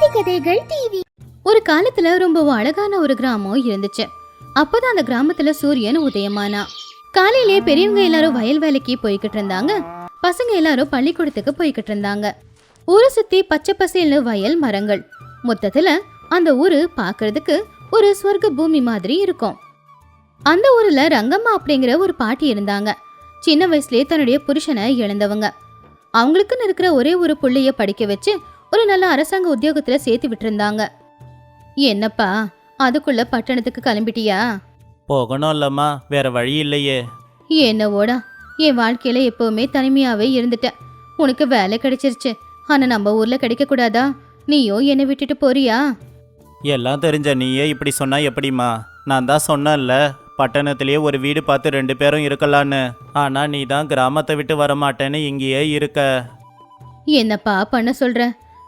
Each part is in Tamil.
நீதி கதைகள் டிவி ஒரு காலத்துல ரொம்ப அழகான ஒரு கிராமம் இருந்துச்சு. அப்பதான் அந்த கிராமத்துல சூரியன் உதயமானா. காலையிலே பெரியவங்க எல்லாரும் வயல் வேலைக்கு போய்கிட்டு இருந்தாங்க. பசங்க எல்லாரும் பள்ளிக்கூடத்துக்கு போய்கிட்டு இருந்தாங்க. ஊரை சுத்தி பச்சை பசேல்னு வயல் மரங்கள். மொத்தத்துல அந்த ஊரு பாக்குறதுக்கு ஒரு சொர்க்க பூமி மாதிரி இருக்கும். அந்த ஊர்ல ரங்கம்மா அப்படிங்கிற ஒரு பாட்டி இருந்தாங்க. சின்ன வயசுலயே தன்னுடைய புருஷனை இழந்தவங்க. அவங்களுக்குன்னு இருக்கிற ஒரே ஒரு புள்ளைய படிக்க வச்சு ஒரு நல்ல அரசாங்க உத்தியோகத்துல சேர்த்து விட்டிருந்தாங்க. என்னப்பா அதுக்குள்ள பட்டணத்துக்கு கிளம்பிட்டியா? போகணும் இல்லம்மா வேற வழி இல்லையே. என்னவோடா என் வாழ்க்கையில எப்பவுமே தனிமையாவே இருந்துட்டேன். உனக்கு வேலை கிடைச்சிருச்சு ஆனா நம்ம ஊர்ல கிடைக்க கூடாதா நீயோ என்னை விட்டுட்டு போறியா? எல்லாம் தெரிஞ்ச நீயே இப்படி சொன்னா எப்படிம்மா? நான் தான் சொன்னேன்ல பட்டணத்திலேயே ஒரு வீடு பார்த்து ரெண்டு பேரும் இருக்கலான்னு. ஆனா நீ தான் கிராமத்தை விட்டு வர மாட்டேன்னு இங்கேயே இருக்க. என்னப்பா பண்ண சொல்ற?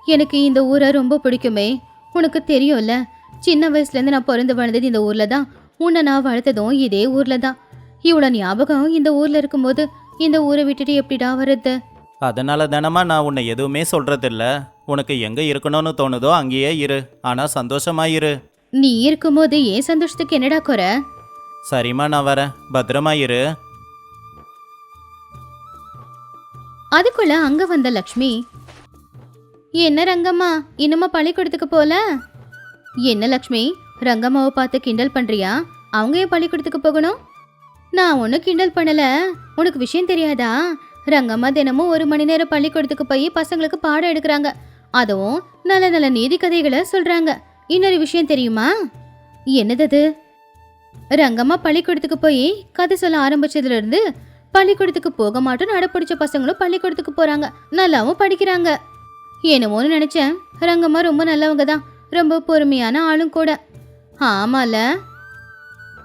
எனக்கு இந்த ஊரை ரொம்ப பிடிக்குமே. உனக்கு தெரியும்ல சின்ன வயசுல இருந்து நான் பிறந்து வளர்ந்தது இந்த ஊர்ல தான். உன்னை நான் வளர்த்ததும் இதே ஊர்ல தான். இவ்வளோ ஞாபகம் இந்த ஊர்ல இருக்கும்போது இந்த ஊரை விட்டுட்டு எப்படிடா வர்றது? அதனால தானம்மா நான் உன்னை எதுவுமே சொல்றதில்ல. உனக்கு எங்க இருக்கணும்னு தோணுதோ அங்கேயே இரு. ஆனா சந்தோஷமா இரு. நீ இருக்கும்போது ஏன் சந்தோஷத்துக்கு என்னடா குறை? சரிம்மா நான் வரேன். பத்திரமா இரு. அதுக்குள்ள அங்க வந்த லக்ஷ்மி என்ன ரங்கம்மா? இன்னுமா பள்ளிக்கூடத்துக்கு போல? என்ன லக்ஷ்மி ரங்கம்மாவை பார்த்து கிண்டல் பண்றியா? அவங்க ஏன் பள்ளிக்கூடத்துக்கு போகணும்? நான் ஒன்றும் கிண்டல் பண்ணல. உனக்கு விஷயம் தெரியாதா? ரங்கம்மா தினமும் ஒரு மணி நேரம் பள்ளிக்கூடத்துக்கு போய் பசங்களுக்கு பாடம் எடுக்கிறாங்க. அதுவும் நல்ல நல்ல நீதி கதைகளை சொல்றாங்க. இன்னொரு விஷயம் தெரியுமா? என்னது அது? ரங்கம்மா பள்ளிக்கூடத்துக்கு போய் கதை சொல்ல ஆரம்பிச்சதுல இருந்து பள்ளிக்கூடத்துக்கு போக மாட்டோம் நடப்பிடிச்ச பசங்களும் பள்ளிக்கூடத்துக்கு போறாங்க. நல்லாவும் படிக்கிறாங்க. என்னமோன்னு நினச்சேன். ரங்கம்மா ரொம்ப நல்லவங்க தான் ரொம்ப பொறுமையான ஆளும் கூட. ஆமால.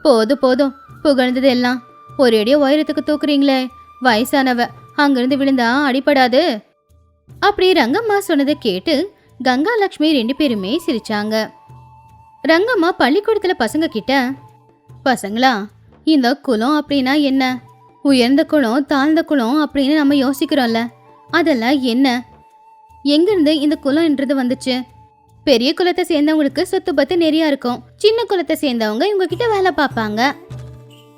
போதும் போதும். புகழ்ந்தது எல்லாம் ஒரு அடியே உயரத்துக்கு தூக்குறீங்களே. வயசானவ அங்கிருந்து விழுந்தா அடிபடாது. அப்படி ரங்கம்மா சொன்னதை கேட்டு கங்கா லக்ஷ்மி ரெண்டு பேருமே சிரிச்சாங்க. ரங்கம்மா பள்ளிக்கூடத்தில் பசங்க கிட்ட பசங்களா இந்த குலம் அப்படின்னா என்ன? உயர்ந்த குளம் தாழ்ந்த குளம் அப்படின்னு நம்ம யோசிக்கிறோம்ல. அதெல்லாம் என்ன? எங்கிருந்து இந்த குலம்ன்றது வந்துச்சு? பெரிய குலத்தை சேர்ந்தவங்களுக்கு சொத்து பத்து நிறையா இருக்கும். சின்ன குலத்தை சேர்ந்தவங்க இவங்க கிட்ட வேலை பார்ப்பாங்க.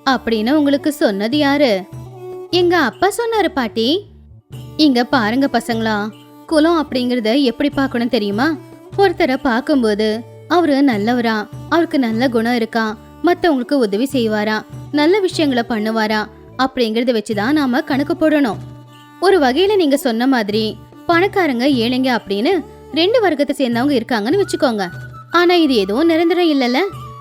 அப்படின்னு உங்களுக்கு சொன்னது யாரு? எங்க அப்பா சொன்னாரு பாட்டி. இங்க பாருங்க பசங்களா. குலம் அப்படிங்கறத எப்படி பார்க்கணும் தெரியுமா? ஒருத்தரை பார்க்கும்போது அவரு நல்லவரா அவருக்கு நல்ல குணம் இருக்கா மத்தவங்களுக்கு உதவி செய்வாரா நல்ல விஷயங்களை பண்ணுவாரா அப்படிங்கறத வச்சுதான் நாம கணக்கு போடணும். ஒரு வகையில நீங்க சொன்ன மாதிரி பணக்காரங்க ஏழைங்க அப்படின்னு ரெண்டு வர்க்கத்தை சேர்ந்தவங்க இருக்காங்கன்னு வச்சுக்கோங்க. ஆனா இது எதுவும் நிரந்தரம் இல்லைல்ல.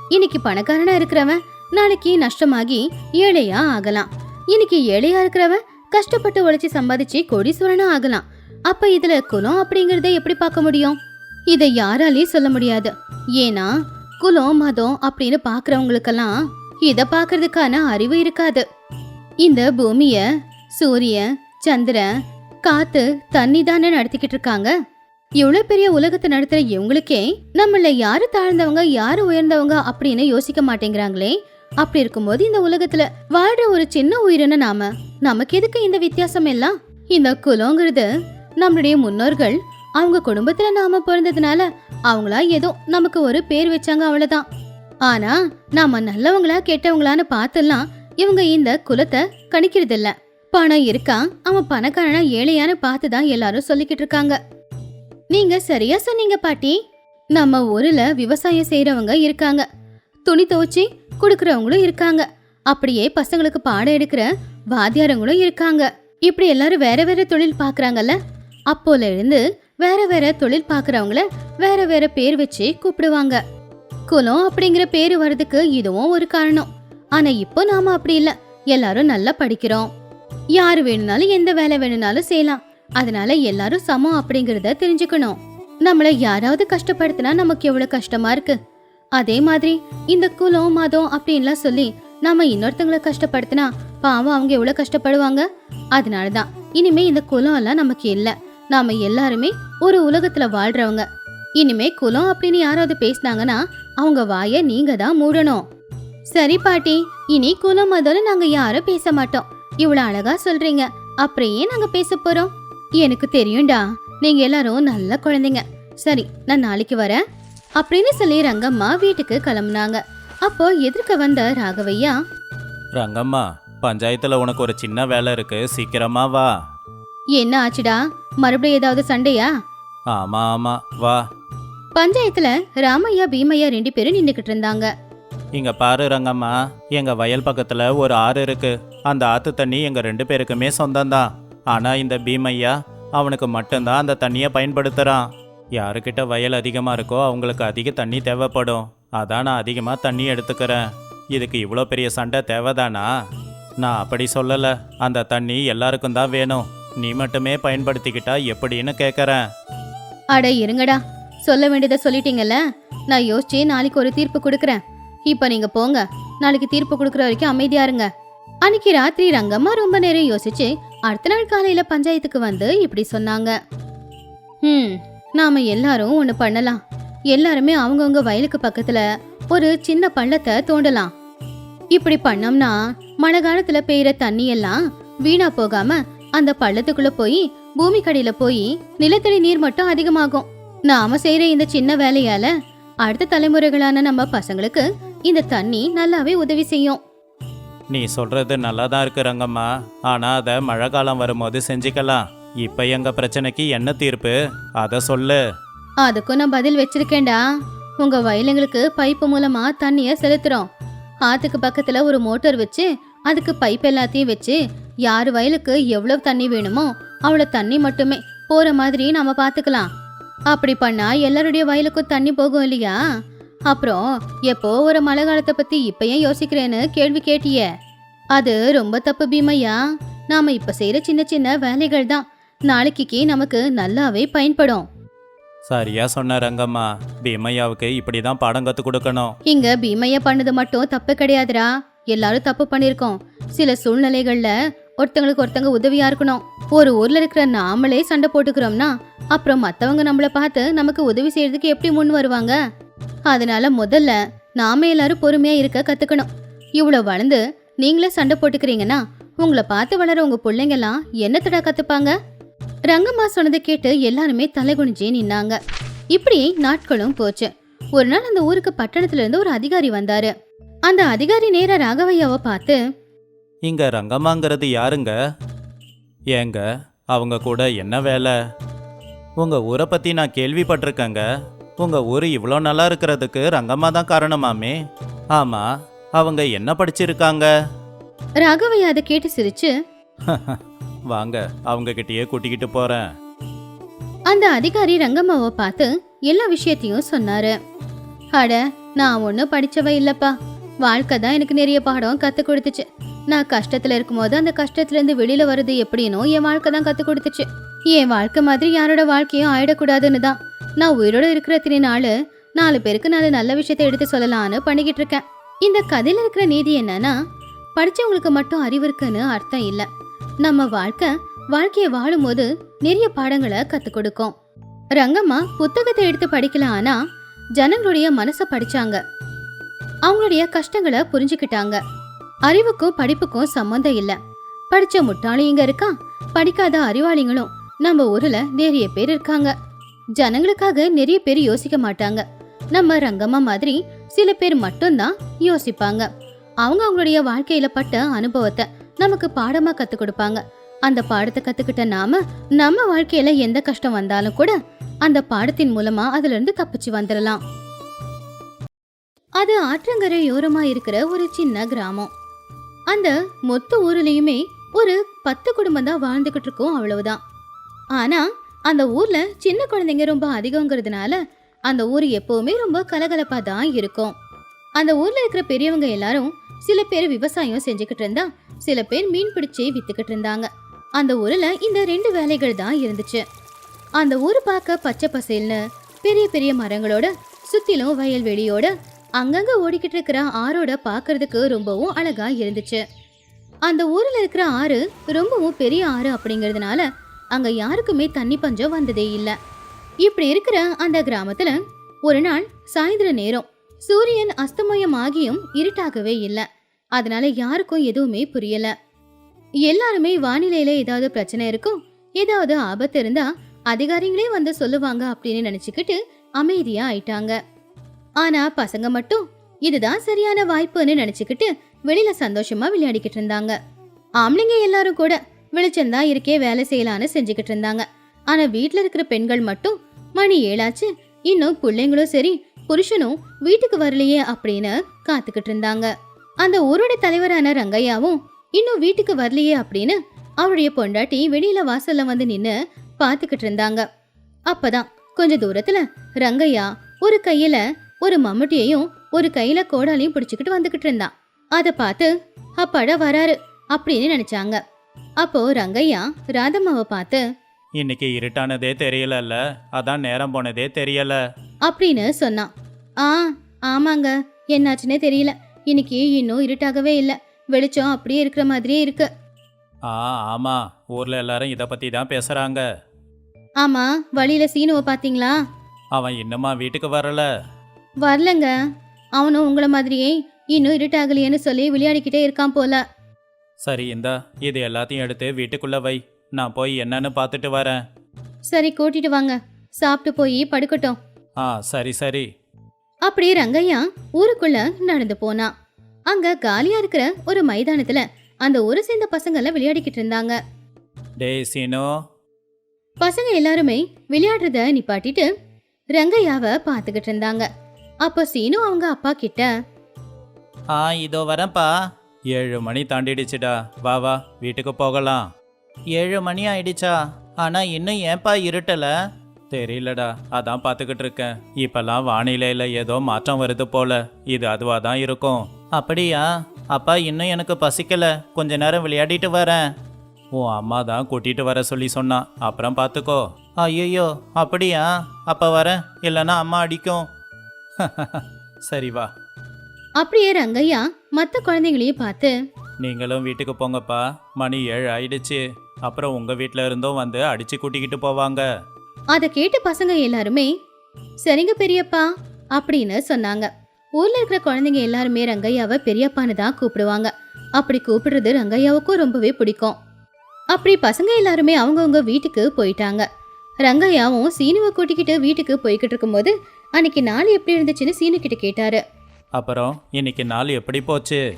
இன்னைக்கு பணக்காரனா இருக்கிறவன் நாளைக்கு நஷ்டமாகி ஏழையா ஆகலாம். இன்னைக்கு ஏழையா இருக்கிறவன் கஷ்டப்பட்டு உழைச்சி சம்பாதிச்சு கோடீஸ்வரனா ஆகலாம். அப்ப இதுல குலம் அப்படிங்கறத எப்படி பார்க்க முடியும்? இதை யாராலையும் சொல்ல முடியாது. ஏன்னா குலம் மதம் அப்படின்னு பாக்குறவங்களுக்கெல்லாம் இத பாக்குறதுக்கான அறிவு இருக்காது. இந்த பூமிய சூரியன் சந்திரன் காத்து தண்ணி தானே நடத்திக்கிட்டு இருக்காங்க இவ்வளவு பெரிய உலகத்தை நடத்துற இவங்களுக்கே நம்மள யாரு தாழ்ந்தவங்க யாரு உயர்ந்தவங்க அப்படின்னு யோசிக்க மாட்டேங்கிறாங்களே? அப்படி இருக்கும்போது இந்த உலகத்துல வாழ்ற ஒரு சின்ன உயிரின நாம நமக்கு எதுக்கு இந்த வித்தியாசம் எல்லாம்? இந்த குலங்கிறது நம்மளுடைய முன்னோர்கள் அவங்க குடும்பத்துல நாம பிறந்ததுனால அவங்களா ஏதோ நமக்கு ஒரு பேர் வச்சாங்க அவ்வளவுதான். ஆனா நாம நல்லவங்களா கெட்டவங்களான்னு பார்த்தெல்லாம் இவங்க இந்த குலத்தை கணிக்கிறதில்ல. பணம் இருக்கா? அவன் பணக்காரனா ஏழையான பார்த்து தான் எல்லாரும் சொல்லிக்கிட்டு இருக்காங்க. நீங்க சரியா சொன்னீங்க பாட்டி. நம்ம ஊர்ல விவசாயம் செய்யறவங்க இருக்காங்க. துணி துவைச்சி கொடுக்கறவங்களும் இருக்காங்க. அப்படியே பசங்களுக்கு பாடம் எடுக்கிற வாத்தியாரங்களும் இருக்காங்க. இப்படி எல்லாரும் வேற வேற தொழில் பாக்குறாங்கல்ல அப்போல இருந்து வேற வேற தொழில் பாக்குறவங்கள வேற வேற பேர் வச்சு கூப்பிடுவாங்க. குலம் அப்படிங்கிற பேரு வர்றதுக்கு இதுவும் ஒரு காரணம். ஆனா இப்போ நாம அப்படி இல்ல. எல்லாரும் நல்லா படிக்கிறோம். யாரு வேணும்னாலும் எந்த வேலை வேணும்னாலும் செய்யலாம். அதனால எல்லாரும் சமம் அப்படிங்கறத தெரிஞ்சுக்கணும். நம்மள யாராவது கஷ்டப்படுத்தினா நமக்கு எவ்வளவு கஷ்டமா இருக்கு? அதே மாதிரி இந்த குலம் மதம் அப்படின்லாம் சொல்லி நாம இன்னொருத்தங்களை கஷ்டப்படுத்தினா பாவம் அவங்க எவ்வளவு கஷ்டப்படுவாங்க? அதனாலதான். இனிமே இந்த குலம் எல்லாம் நமக்கு இல்ல. நாம எல்லாருமே ஒரு உலகத்துல வாழ்றவங்க. இனிமே குலம் அப்படின்னு யாராவது பேசினாங்கன்னா அவங்க வாய நீங்க தான் மூடணும். சரி பாட்டி இனி குலம் மதம்னு நாங்க யாரும் பேச மாட்டோம். இவ்வளவு அழகா சொல்றீங்க. அப்புறம் ஏன் நாங்க பேச போறோம்? எனக்கு தெரியும்டா. நீங்க எல்லாரும் நல்ல குழந்தைங்க. சரி நான் நாளைக்கு வரேன். அப்படின்னு சொல்லி ரங்கம்மா வீட்டுக்கு கிளம்புனாங்க. அப்போ எதிர்க்க வந்த ராகவையா ரங்கம்மா பஞ்சாயத்துல உனக்கு ஒரு சின்ன வேலை இருக்கு. சீக்கிரமா வா. என்ன ஆச்சுடா? மறுபடியும் ஏதாவது சண்டையா? ஆமா ஆமா. வா. பஞ்சாயத்துல ராமையா பீமையா ரெண்டு பேரும் நின்னுக்கிட்டு இருந்தாங்க. இங்க பாரு ரங்கம்மா எங்க வயல் பக்கத்துல ஒரு ஆறு இருக்கு. அந்த ஆத்து தண்ணி எங்க ரெண்டு பேருக்குமே சொந்தம்தான் ஆனா இந்த பீமையா அவனுக்கு மட்டும்தான் அந்த தண்ணியை பயன்படுத்துறான். யாருக்கிட்ட வயல் அதிகமா இருக்கோ அவங்களுக்கு அதிக தண்ணி தேவைப்படும். அதான் நான் அதிகமா தண்ணி எடுத்துக்கிறேன். இதுக்கு இவ்வளோ பெரிய சண்டை தேவைதானா? நான் அப்படி சொல்லல. அந்த தண்ணி எல்லாருக்கும் தான் வேணும். நீ மட்டுமே பயன்படுத்திக்கிட்டா எப்படின்னு கேட்குறேன் அட இருங்கடா. சொல்ல வேண்டியதை சொல்லிட்டீங்கல்ல? நான் யோசிச்சு நாளைக்கு ஒரு தீர்ப்பு கொடுக்குறேன். இப்போ நீங்க போங்க. நாளைக்கு தீர்ப்பு கொடுக்குற வரைக்கும் அமைதியா இருங்க. அன்னைக்கு ராத்திரி ரங்கம்மா ரொம்ப நேரம் யோசிச்சு அடுத்த நாள் காலையில பஞ்சாயத்துக்கு வந்து இப்படி சொன்னாங்க. ம் நாம எல்லாரும் ஒன்று பண்ணலாம். எல்லாருமே அவங்கவுங்க வயலுக்கு பக்கத்துல ஒரு சின்ன பள்ளத்தை தோண்டலாம். இப்படி பண்ணோம்னா மழை காலத்துல பெய்யற தண்ணி எல்லாம் வீணா போகாம அந்த பள்ளத்துக்குள்ள போய் பூமி கடையில போய் நிலத்தடி நீர் மட்டும் அதிகமாகும். நாம செய்யற இந்த சின்ன வேலையால அடுத்த தலைமுறைகளான நம்ம பசங்களுக்கு இந்த தண்ணி நல்லாவே உதவி செய்யும். நீ சொல்றது நல்லா தான் இருக்கு ரங்கம்மா. ஆனா அதை மழை காலம் வரும்போது செஞ்சுக்கலாம். இப்போ எங்க பிரச்சனைக்கு என்ன தீர்ப்பு? அதை சொல்லு. அதுக்கும் நான் பதில் வச்சிருக்கேன்டா. உங்க வயலுங்களுக்கு பைப்பு மூலமா தண்ணிய செலுத்துறோம். ஆத்துக்கு பக்கத்துல ஒரு மோட்டார் வச்சு அதுக்கு பைப் எல்லாத்தையும் வச்சு யார் வயலுக்கு எவ்வளவு தண்ணி வேணுமோ அவ்வளவு தண்ணி மட்டுமே போற மாதிரி நாம பாத்துக்கலாம். அப்படி பண்ணா எல்லாருடைய வயலுக்கும் தண்ணி போகும் இல்லையா? அப்புறம் எப்போ ஒரு மழை காலத்தை பத்தி இப்ப ஏன் யோசிக்கிறேன்னு கேள்வி கேட்டியே. அது ரொம்ப தப்பு பீமையா? நாம இப்ப செய்யற சின்ன சின்ன வேலைகள் தான். நாளைக்கு நமக்கு நல்லாவே பயன்படும். சரியா சொன்ன ரங்கம்மா பீமையாவுக்கு இப்படி தான் பாடம் கற்றுக் கொடுக்கணும். இங்க பீமையா பண்ணது மட்டும் தப்பு கிடையாதுடா. எல்லாரும் தப்பு பண்ணிருக்கோம். சில சூழ்நிலைகள்ல ஒருத்தங்களுக்கு ஒருத்தங்க உதவியா இருக்கணும். ஒரு ஊர்ல இருக்கிற நாமளே சண்டை போட்டுக்கிறோம்னா அப்புறம் மத்தவங்க நம்மள பார்த்து நமக்கு உதவி செய்யறதுக்கு எப்படி முன் வருவாங்க? அதனால முதல்ல நாம எல்லாரும் பொறுமையா இருக்க கத்துக்கணும். இவ்வளவு வளர்ந்து நீங்களே சண்டை போட்டுக்கிறீங்கன்னா உங்களை பார்த்து வளர உங்க பிள்ளைங்கெல்லாம் என்னத்தடா கத்துப்பாங்க? ரங்கம்மா சொன்னதை கேட்டு எல்லாருமே தலைகுனிஞ்சே நின்னாங்க. இப்படி நாட்களும் போச்சு. ஒரு நாள் அந்த ஊருக்கு பட்டணத்துல இருந்து ஒரு அதிகாரி வந்தாரு. அந்த அதிகாரி நேர ராகவையாவை பார்த்து இங்க ரங்கம்மாங்கிறது யாருங்க? ஏங்க அவங்க கூட என்ன வேலை? உங்க ஊரை பத்தி நான் கேள்விப்பட்டிருக்கேங்க. உங்க ஊர் இவ்வளோ நல்லா இருக்கிறதுக்கு ரங்கம்மா தான் காரணமாமே ஆமா அவங்க என்ன படிச்சிருக்காங்க? ராகவையா அதை கேட்டு சிரிச்சு வாங்க அவங்க கிட்டயே கூட்டிக்கிட்டு போறேன். அந்த அதிகாரி ரங்கம்மாவை பார்த்து எல்லா விஷயத்தையும் சொன்னாரு. அட நான் ஒன்றும் படிச்சவ இல்லப்பா. வாழ்க்கை தான் எனக்கு நிறைய பாடம் கத்து கொடுத்துச்சு. நான் கஷ்டத்துல இருக்கும்போது அந்த கஷ்டத்துல இருந்து வெளியில வர்றது எப்படினோ என் வாழ்க்கை தான் கத்து கொடுத்துச்சு. என் வாழ்க்கை மாதிரி யாரோட வாழ்க்கையும் ஆயிடக்கூடாதுன்னு தான். நான் உயிரோட இருக்கிற இத்தனை நாள் நாலு பேருக்கு நாலு நல்ல விஷயத்தை எடுத்து சொல்லலான்னு பண்ணிக்கிட்டு இருக்கேன். இந்த கதையில் இருக்கிற நீதி என்னன்னா படித்தவங்களுக்கு மட்டும் அறிவு இருக்குன்னு அர்த்தம் இல்லை. நம்ம வாழ்க்கை வாழ்க்கையை வாழும்போது நிறைய பாடங்களை கற்றுக் கொடுக்கும். ரங்கம்மா புத்தகத்தை எடுத்து படிக்கலான்னா ஜனங்களுடைய மனசை படிச்சாங்க. அவங்களுடைய கஷ்டங்களை புரிஞ்சுக்கிட்டாங்க. அறிவுக்கும் படிப்புக்கும் சம்மந்தம் இல்லை. படிச்ச முட்டாளும் இங்க படிக்காத அறிவாளிங்களும் நம்ம ஊர்ல நிறைய பேர் இருக்காங்க. ஜனங்களுக்காக நிறைய பேர் யோசிக்க மாட்டாங்க. நம்ம ரங்கம்மா மாதிரி சில பேர் மட்டும்தான் யோசிப்பாங்க. அவங்க அவங்களுடைய வாழ்க்கையில பட்ட அனுபவத்தை நமக்கு பாடமா கத்து கொடுப்பாங்க. அந்த பாடத்தை கத்துக்கிட்ட நாம நம்ம வாழ்க்கையில எந்த கஷ்டம் வந்தாலும் கூட அந்த பாடத்தின் மூலமா அதுல இருந்து தப்பிச்சு வந்துடலாம் அது ஆற்றங்கரையோரமா இருக்கிற ஒரு சின்ன கிராமம். அந்த மொத்த ஊர்லயுமே ஒரு பத்து குடும்பம் தான் வாழ்ந்துகிட்டு இருக்கோம் அவ்வளவுதான். ஆனா அந்த ஊர்ல சின்ன குழந்தைங்க ரொம்ப அதிகங்கிறதுனால அந்த ஊர் எப்பவுமே ரொம்ப கலகலப்பா தான் இருக்கும். அந்த ஊர்ல இருக்கிற பெரியவங்க எல்லாரும் சில பேர் விவசாயம் செஞ்சுக்கிட்டு இருந்தா சில பேர் மீன் பிடிச்சி வித்துக்கிட்டு இருந்தாங்க. அந்த ஊர்ல இந்த ரெண்டு வேலைகள் தான் இருந்துச்சு. அந்த ஊர் பார்க்க பச்சை பசேல்னு பெரிய பெரிய மரங்களோட சுத்திலும் வயல்வெளியோட அங்கங்க ஓடிக்கிட்டு இருக்கிற ஆறோட பார்க்கறதுக்கு ரொம்பவும் அழகா இருந்துச்சு. அந்த ஊர்ல இருக்கிற ஆறு ரொம்பவும் பெரிய ஆறு அப்படிங்கிறதுனால அங்கே யாருக்குமே தண்ணி பஞ்சம் வந்ததே இல்லை. இப்படி இருக்கிற அந்த கிராமத்தில் ஒரு நாள் சாயந்தர நேரம் சூரியன் அஸ்தமயம் ஆகியும் இருட்டாகவே இல்லை. அதனால யாருக்கும் எதுவுமே புரியல. எல்லாருமே வானிலையில ஏதாவது பிரச்சனை இருக்கும் ஏதாவது ஆபத்து இருந்தா அதிகாரிங்களே வந்து சொல்லுவாங்க அப்படின்னு நினைச்சுக்கிட்டு அமைதியா ஆயிட்டாங்க. ஆனா பசங்க மட்டும் இதுதான் சரியான வாய்ப்புன்னு நினைச்சுக்கிட்டு வெளியில சந்தோஷமா விளையாடிக்கிட்டு இருந்தாங்க. ஆம்பளைங்க எல்லாரும் கூட வெளிச்சம்தான் இருக்கே வேலை செய்யலான்னு செஞ்சுக்கிட்டு இருந்தாங்க. ஆனா வீட்டுல இருக்கிற பெண்கள் மட்டும் மணி ஏழாச்சு இன்னும் பிள்ளைங்களும் சரி புருஷனும் வீட்டுக்கு வரலையே அப்படின்னு காத்துக்கிட்டு இருந்தாங்க. அந்த ஊரோட தலைவரான ரங்கையாவும் இன்னும் வீட்டுக்கு வரலையே அப்படின்னு அவருடைய பொண்டாட்டி வெளியில வாசல்ல வந்து நின்னு பாத்துக்கிட்டு இருந்தாங்க. அப்பதான் கொஞ்ச தூரத்துல ரங்கையா ஒரு கையில ஒரு மம்முட்டியையும் ஒரு கையில கோடாலையும் பிடிச்சுக்கிட்டு வந்துகிட்டு இருந்தான் அதை பார்த்து அப்பாடா வராரு அப்படின்னு நினைச்சாங்க. அப்போ ரங்கையா ராதம்மாவை பார்த்து இன்னைக்கு இருட்டானதே தெரியலல்ல. அதான் நேரம் போனதே தெரியல. அப்படின்னு சொன்னான் ஆ ஆமாங்க. என்னாச்சுன்னே தெரியல. இன்னைக்கு இன்னும் இருட்டாகவே இல்ல. வெளிச்சம் அப்படியே இருக்கிற மாதிரியே இருக்கு. ஆ ஆமா. ஊர்ல எல்லாரும் இதை பத்தி தான் பேசுறாங்க. ஆமா. வழியில சீனுவை பாத்தீங்களா அவன் இன்னுமா வீட்டுக்கு வரல. வரலங்க. அவனும் உங்கள மாதிரியே இன்னும் இருட்டாகலையேன்னு சொல்லி விளையாடிக்கிட்டே இருக்கான் போல. சரி இந்தா இது எல்லாத்தையும் எடுத்து வீட்டுக்குள்ள வை. நான் போய் என்னன்னு பார்த்துட்டு வரேன். சரி கூட்டிட்டு வாங்க. சாப்பிட்டு போய் படுக்கட்டும். ஆ சரி சரி. அப்படி ரங்கையா ஊருக்குள்ள நடந்து போனான் அங்க காலியா இருக்கிற ஒரு மைதானத்துல அந்த ஊரை சேர்ந்த பசங்க எல்லாம் விளையாடிக்கிட்டு இருந்தாங்க. டேய் சீனு. பசங்க எல்லாருமே விளையாடுறத நிப்பாட்டிட்டு ரங்கையாவை பார்த்துக்கிட்டு இருந்தாங்க. அப்போ சீனு அவங்க அப்பா கிட்ட ஆ இதோ வரேன்ப்பா. ஏழு மணி தாண்டிடுச்சுடா. வா வா வீட்டுக்கு போகலாம். ஏழு மணி ஆயிடுச்சா? ஆனா இன்னும் ஏன்பா இருட்டல? தெரியலடா அதான் பார்த்துக்கிட்டு இருக்கேன். இப்பெல்லாம் வானிலையில ஏதோ மாற்றம் வருது போல. இது அதுவாக தான் இருக்கும். அப்படியா? அப்பா இன்னும் எனக்கு பசிக்கல. கொஞ்ச நேரம் விளையாடிட்டு வரேன். உன் அம்மா தான் கூட்டிட்டு வர சொல்லி சொன்னான் அப்புறம் பார்த்துக்கோ ஐயோ அப்படியா? அப்போ வரேன். இல்லைன்னா அம்மா அடிக்கும். சரி வா. அப்படியே ரங்கையா மத்த குழந்தைங்களையும் பார்த்து நீங்களும் வீட்டுக்கு போங்கப்பா. மணி ஏழு ஆயிடுச்சு. அப்புறம் உங்க வீட்ல இருந்தும் வந்து அடிச்சு கூட்டிக்கிட்டு போவாங்க. அதை கேட்டு பசங்க எல்லாருமே சரிங்க பெரியப்பா அப்படின்னு சொன்னாங்க. ஊர்ல இருக்கிற குழந்தைங்க எல்லாருமே ரங்கையாவை பெரியப்பான்னு தான் கூப்பிடுவாங்க. அப்படி கூப்பிடுறது ரங்கையாவுக்கும் ரொம்பவே பிடிக்கும். அப்படி பசங்க எல்லாருமே அவங்கவுங்க வீட்டுக்கு போயிட்டாங்க. ரங்கையாவும் சீனுவை கூட்டிக்கிட்டு வீட்டுக்கு போய்கிட்டு இருக்கும்போது அன்னைக்கு நாள் எப்படி இருந்துச்சுன்னு சீனு கிட்ட கேட்டாரு. அப்புறம் இன்னைக்கு நாள் எப்படி போச்சு?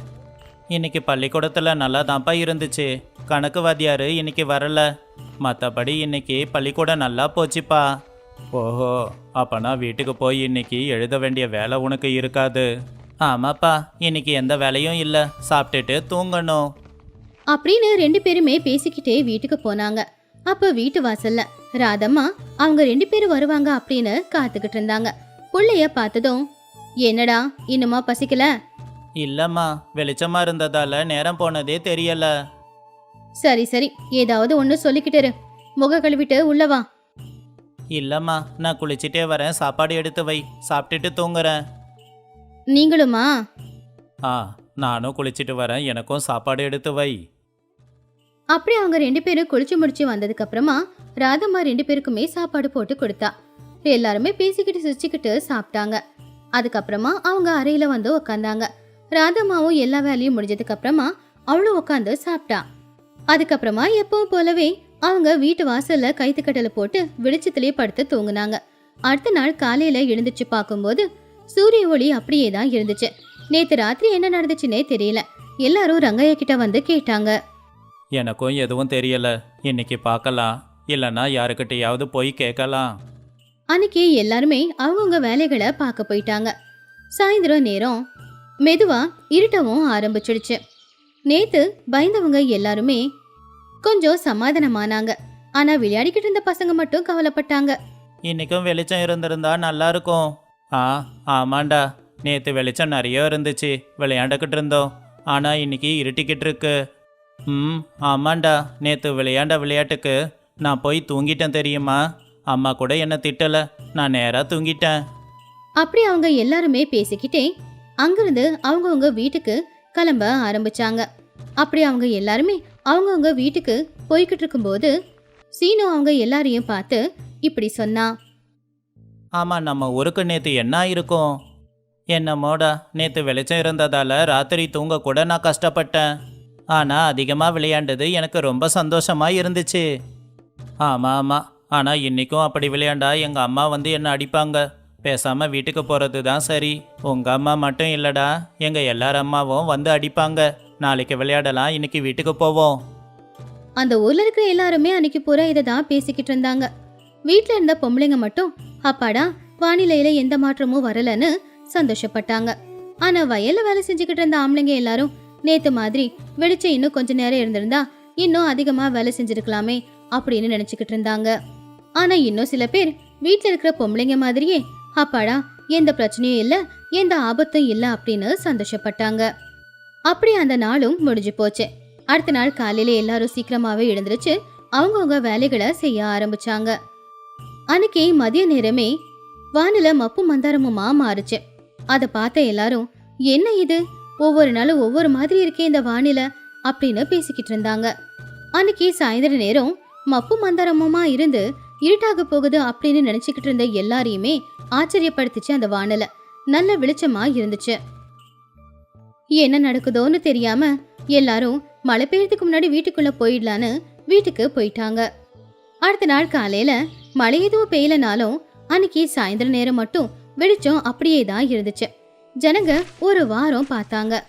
இன்னைக்கு பள்ளிக்கூடத்தில் நல்லா தான்ப்பா இருந்துச்சு. கணக்கு வாத்தியார் இன்னைக்கு வரல. மற்றபடி இன்னைக்கு பள்ளிக்கூடம் நல்லா போச்சுப்பா. ஓஹோ அப்போனா வீட்டுக்கு போய் இன்னைக்கு எழுத வேண்டிய வேலை உனக்கு இருக்காது. ஆமாப்பா இன்னைக்கு எந்த வேலையும் இல்லை. சாப்பிட்டுட்டு தூங்கணும். அப்படின்னு ரெண்டு பேருமே பேசிக்கிட்டே வீட்டுக்கு போனாங்க. அப்ப வீட்டு வாசல்ல ராதம்மா அவங்க ரெண்டு பேரும் வருவாங்க அப்படின்னு காத்துக்கிட்டு இருந்தாங்க. பிள்ளைய பார்த்ததும் என்னடா இன்னுமா பசிக்கல? இல்லம்மா வெளிச்சமா இருந்ததால நேரம் போனதே தெரியல. சரி சரி ஏதாவது ஒண்ணு சொல்லிக்கிட்டு இரு. முக கழுவிட்டு உள்ள வா. இல்லம்மா நான் குளிச்சிட்டே வரேன். சாப்பாடு எடுத்து வை. சாப்பிட்டுட்டு தூங்குறேன். நீங்களுமா? ஆ நானும் குளிச்சிட்டு வரேன். எனக்கும் சாப்பாடு எடுத்து வை. அப்படி அவங்க ரெண்டு பேரும் குளிச்சு முடிச்சு வந்ததுக்கு அப்புறமா ராதம்மா ரெண்டு பேருக்குமே சாப்பாடு போட்டு கொடுத்தா. எல்லாருமே பேசிக்கிட்டு சிரிச்சுக்கிட்டு சாப்பிட்டாங்க. அதுக்கப்புறமா அவங்க அறையில வந்து உக்காந்தாங்க. ராதம்மாவும் எல்லா வேலையும் முடிஞ்சதுக்கு அப்புறமா அவளும் உட்காந்து சாப்பிட்டா அதுக்கப்புறமா எப்பவும் போலவே அவங்க வீட்டு வாசல்ல கைத்துக்கட்டலை போட்டு வெளிச்சத்திலே படுத்து தூங்குனாங்க. அடுத்த நாள் காலையில எழுந்துச்சு பார்க்கும்போது சூரிய ஒளி அப்படியே தான் இருந்துச்சு. நேத்து ராத்திரி என்ன நடந்துச்சுன்னே தெரியல. எல்லாரும் ரங்கையா கிட்ட வந்து கேட்டாங்க. எனக்கும் எதுவும் தெரியல. இன்னைக்கு பார்க்கலாம் இல்லைன்னா யாருக்கிட்டையாவது போய் கேட்கலாம் அன்னைக்கு எல்லாருமே அவங்கவுங்க வேலைகளை பார்க்க போயிட்டாங்க. சாயந்தரம் நேரம் மெதுவா இருட்டவும் ஆரம்பிச்சிடுச்சு. நேத்து பயந்தவங்க எல்லாருமே கொஞ்சம் சமாதானமானாங்க. ஆனா விளையாடிக்கிட்டு இருந்த பசங்க மட்டும் கவலைப்பட்டாங்க. இன்னைக்கும் வெளிச்சம் இருந்திருந்தா நல்லா இருக்கும். ஆ ஆமாண்டா. நேற்று வெளிச்சம் நிறைய இருந்துச்சு. விளையாண்டுக்கிட்டு இருந்தோம். ஆனால் இன்னைக்கு இருட்டிக்கிட்டு இருக்கு. ம் ஆமாண்டா. நேற்று விளையாண்ட விளையாட்டுக்கு நான் போய் தூங்கிட்டேன் தெரியுமா? அம்மா கூட என்னை திட்டலை? நான் நேராக தூங்கிட்டேன். அப்படி அவங்க எல்லாருமே பேசிக்கிட்டே அங்கிருந்து அவங்கவுங்க வீட்டுக்கு கிளம்ப ஆரம்பிச்சாங்க. அப்படி அவங்க எல்லாருமே அவங்கவுங்க வீட்டுக்கு போய்கிட்டு இருக்கும்போது சீனு அவங்க எல்லாரையும் பார்த்து இப்படி சொன்னா. ஆமாம் நம்ம ஊருக்கு நேற்று என்ன இருக்கும் என்னமோடா நேற்று வெளிச்சம் இருந்ததால் ராத்திரி தூங்க கூட நான் கஷ்டப்பட்டேன். ஆனால் அதிகமாக விளையாண்டது எனக்கு ரொம்ப சந்தோஷமாக இருந்துச்சு. ஆமாம் ஆமாம் ஆனால் இன்றைக்கும் அப்படி விளையாண்டா எங்கள் அம்மா வந்து என்னை அடிப்பாங்க? பேசாமல் வீட்டுக்கு போகிறது தான் சரி. உங்கள் அம்மா மட்டும் இல்லைடா எங்கள் எல்லார் அம்மாவும் வந்து அடிப்பாங்க. நாளைக்கு விளையாடலாம் இன்னைக்கு வீட்டுக்கு போவோம். அந்த ஊர்ல இருக்கிற எல்லாருமே அன்னைக்கு பூரா இதை தான் பேசிக்கிட்டு இருந்தாங்க. வீட்டில் இருந்த பொம்பளைங்க மட்டும் அப்பாடா வானிலையில எந்த மாற்றமும் வரலன்னு சந்தோஷப்பட்டாங்க. ஆனா வயல்ல வேலை செஞ்சுக்கிட்டு இருந்த ஆம்பளைங்க எல்லாரும் நேத்து மாதிரி வெளிச்சம் இன்னும் கொஞ்ச நேரம் இருந்திருந்தா இன்னும் அதிகமா வேலை செஞ்சிருக்கலாமே அப்படின்னு நினைச்சுக்கிட்டு இருந்தாங்க. ஆனா இன்னும் சில பேர் வீட்டில் இருக்கிற பொம்பளைங்க மாதிரியே அப்பாடா எந்த பிரச்சனையும் இல்ல எந்த ஆபத்தும் இல்ல அப்படின்னு சந்தோஷப்பட்டாங்க. அப்படி அந்த நாளும் முடிஞ்சு போச்சு. அடுத்த நாள் காலையில எல்லாரும் சீக்கிரமாவே எழுந்திருச்சு அவங்கவுங்க வேலைகளை செய்ய ஆரம்பிச்சாங்க. அன்னைக்கு மதிய நேரமே வானில மப்பு மந்தாரமுமா மாறுச்சு. அதை பார்த்த எல்லாரும் என்ன இது? ஒவ்வொரு நாளும் ஒவ்வொரு மாதிரி இருக்கே இந்த வானிலை அப்படின்னு பேசிக்கிட்டு இருந்தாங்க. அன்னைக்கு சாயந்தர நேரம் மப்பு மந்தாரமுமா இருந்து இருட்டாக போகுது அப்படின்னு நினைச்சுக்கிட்டு இருந்த எல்லாரையுமே ஆச்சரியப்படுத்துச்சு அந்த வானலை. நல்ல வெளிச்சமா இருந்துச்சு. என்ன நடக்குதோன்னு தெரியாம எல்லாரும் மழை பெய்யறதுக்கு முன்னாடி வீட்டுக்குள்ள போயிடலான்னு வீட்டுக்கு போயிட்டாங்க. அடுத்த நாள் காலையில மழை எதுவும் பெய்யலனாலும் அன்னைக்கு சாயந்தரம் நேரம் மட்டும் வெளிச்சம் அப்படியே தான் இருந்துச்சு. ஜனங்க ஒரு வாரம் பார்த்தாங்க.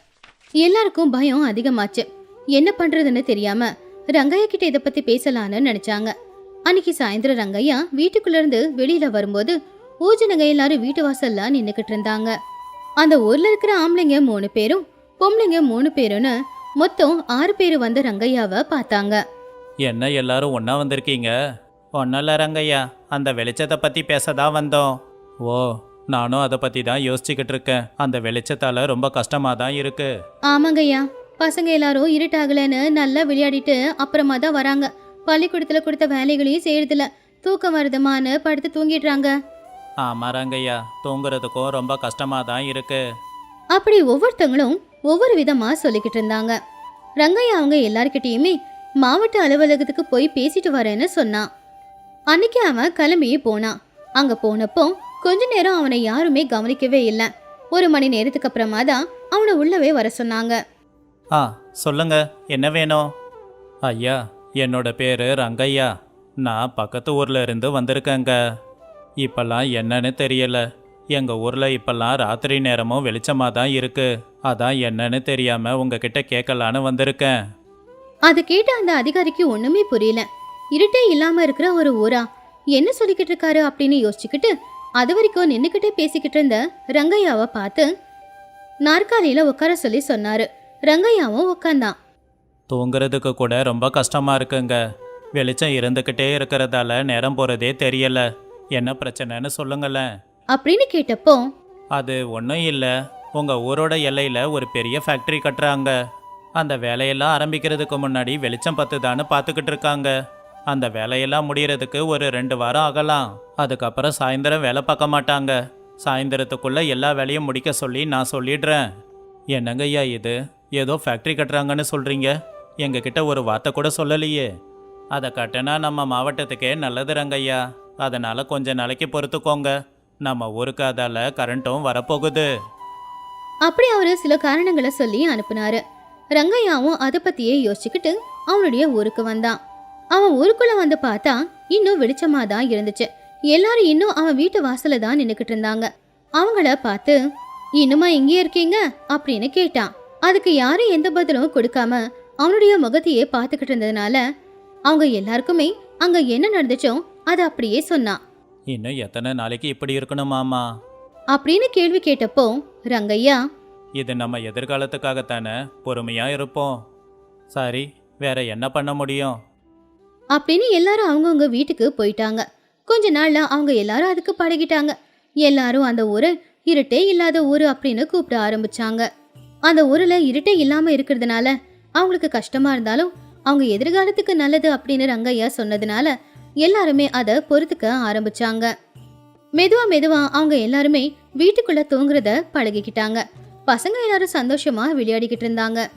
எல்லாருக்கும் பயம் அதிகமாச்சு. என்ன பண்றதுன்னு தெரியாம ரங்கையா கிட்ட இதை பத்தி பேசலான்னு நினைச்சாங்க. அன்னைக்கு சாயந்தரம் ரங்கையா வீட்டுக்குள்ள இருந்து வெளியில வரும்போது ஊஜனங்க எல்லாரும் வீட்டு வாசல்ல நின்னுக்கிட்டு இருந்தாங்க. அந்த ஊர்ல இருக்கிற ஆம்பளைங்க மூணு பேரும் பொம்பளைங்க மூணு பேருன்னு மொத்தம் ஆறு பேர் வந்து ரங்கையாவை பார்த்தாங்க. என்ன எல்லாரும் ஒன்றா வந்திருக்கீங்க? ஒன்றும் இல்லை ரங்கையா அந்த வெளிச்சத்தை பற்றி பேச தான் வந்தோம். ஓ நானும் அதை பற்றி தான் யோசிச்சுக்கிட்டு இருக்கேன். அந்த வெளிச்சத்தால் ரொம்ப கஷ்டமாக தான் இருக்கு. ஆமாங்கய்யா பசங்க எல்லாரும் இருட்டாகலன்னு நல்லா விளையாடிட்டு அப்புறமா தான் வராங்க. பள்ளிக்கூடத்துல கொடுத்த வேலைகளையும் செய்யறதில்ல. தூக்கம் வருதுமான்னு படுத்து தூங்கிடுறாங்க. ஆமாம் ரங்கையா தூங்குறதுக்கும் ரொம்ப கஷ்டமாக தான் இருக்கு. அப்படி ஒவ்வொருத்தங்களும் ஒவ்வொரு விதமா சொல்லிக்கிட்டு இருந்தாங்க. ரங்கையா அவங்க எல்லார்கிட்டயுமே மாவட்ட அலுவலகத்துக்கு போய் பேசிட்டு வரேன்னு சொன்னான் அன்னைக்கு அவன் கிளம்பி போனான் அங்க போனப்போ கொஞ்ச நேரம் அவனை யாருமே கவனிக்கவே இல்லை. ஒரு மணி நேரத்துக்கு அப்புறமா தான் அவனை உள்ளவே வர சொன்னாங்க. ஆ சொல்லுங்க. என்ன வேணும்? ஐயா என்னோட பேர் ரங்கையா. நான் பக்கத்து ஊர்ல இருந்து வந்திருக்கேங்க. இப்பெல்லாம் என்னன்னு தெரியல. எங்க ஊர்ல இப்பெல்லாம் ராத்திரி நேரமும் வெளிச்சமாக தான் இருக்கு. அதான் என்னன்னு தெரியாம உங்ககிட்ட கேட்கலான்னு வந்திருக்கேன். அதை கேட்ட அந்த அதிகாரிக்கு ஒண்ணுமே புரியல. இருட்டே இல்லாம இருக்கிற ஒரு ஊரா? என்ன சொல்லிக்கிட்டு இருக்காரு அப்படின்னு யோசிச்சுக்கிட்டு அது வரைக்கும் நின்றுக்கிட்டே பேசிக்கிட்டு இருந்த ரங்கையாவை பார்த்து நாற்காலியில உட்கார சொல்லி சொன்னாரு. ரங்கையாவும் உட்காந்தான். தூங்குறதுக்கு கூட ரொம்ப கஷ்டமா இருக்குங்க. வெளிச்சம் இருந்துக்கிட்டே இருக்கிறதால நேரம் போறதே தெரியல. என்ன பிரச்சனைன்னு சொல்லுங்களேன். அப்படின்னு கேட்டப்போ அது ஒன்றும் இல்லை. உங்கள் ஊரோட எல்லையில் ஒரு பெரிய ஃபேக்ட்ரி கட்டுறாங்க. அந்த வேலையெல்லாம் ஆரம்பிக்கிறதுக்கு முன்னாடி வெளிச்சம் பத்துதான்னு பார்த்துக்கிட்டு இருக்காங்க. அந்த வேலையெல்லாம் முடியறதுக்கு ஒரு ரெண்டு வாரம் ஆகலாம். அதுக்கப்புறம் சாயந்தரம் வேலை பார்க்க மாட்டாங்க. சாயந்தரத்துக்குள்ள எல்லா வேலையும் முடிக்க சொல்லி நான் சொல்லிடுறேன். என்னங்க ஐயா இது? ஏதோ ஃபேக்ட்ரி கட்டுறாங்கன்னு சொல்கிறீங்க எங்ககிட்ட ஒரு வார்த்தை கூட சொல்லலையே. அதை கட்டினா நம்ம மாவட்டத்துக்கே நல்லது ரங்கய்யா. அதனால் கொஞ்ச நாளைக்கு பொறுத்துக்கோங்க. நம்ம ஊருக்கு அதால் கரண்ட்டும் வரப்போகுது. அப்படி அவரு சில காரணங்களை சொல்லி அனுப்புனாரு. ரங்கையாவும் அதை பற்றியே யோசிச்சுக்கிட்டு அவனுடைய ஊருக்கு வந்தான். அவன் ஊருக்குள்ளே வந்து பார்த்தா இன்னும் வெளிச்சமாக தான் இருந்துச்சு. எல்லாரும் இன்னும் அவன் வீட்டு வாசலில் தான் நின்றுக்கிட்டு இருந்தாங்க. அவங்கள பார்த்து இன்னுமா இங்கே இருக்கீங்க? அப்படின்னு கேட்டான். அதுக்கு யாரும் எந்த பதிலும் கொடுக்காம அவனுடைய முகத்தையே பார்த்துக்கிட்டு இருந்ததுனால அவங்க எல்லாருக்குமே அங்க என்ன நடந்துச்சோ அதை அப்படியே சொன்னான் இன்னும் எத்தனை நாளைக்கு இப்படி இருக்கணுமாமா அப்படின்னு கேள்வி கேட்டப்போ ரங்கையா இது நம்ம எதிர்காலத்துக்காகத்தானே பொறுமையாக இருப்போம். சரி வேற என்ன பண்ண முடியும்? அப்படின்னு எல்லாரும் அவங்கவுங்க வீட்டுக்கு போயிட்டாங்க. கொஞ்ச நாள்ல அவங்க எல்லாரும் அதுக்கு பழகிட்டாங்க. எல்லாரும் அந்த ஊரை இருட்டே இல்லாத ஊரு அப்படின்னு கூப்பிட ஆரம்பிச்சாங்க. அந்த ஊர்ல இருட்டே இல்லாம இருக்கிறதுனால அவங்களுக்கு கஷ்டமா இருந்தாலும் அவங்க எதிர்காலத்துக்கு நல்லது அப்படின்னு ரங்கையா சொன்னதுனால எல்லாருமே அதை பொறுத்துக்க ஆரம்பிச்சாங்க. மெதுவா மெதுவா அவங்க எல்லாருமே வீட்டுக்குள்ள தூங்குறத பழகிக்கிட்டாங்க. பசங்க எல்லாரும் சந்தோஷமா விளையாடிக்கிட்டு இருந்தாங்க.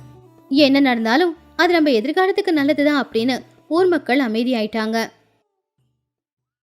என்ன நடந்தாலும் அது நம்ம எதிர்காலத்துக்கு நல்லதுதான் அப்படின்னு ஊர் மக்கள் அமைதியாயிட்டாங்க.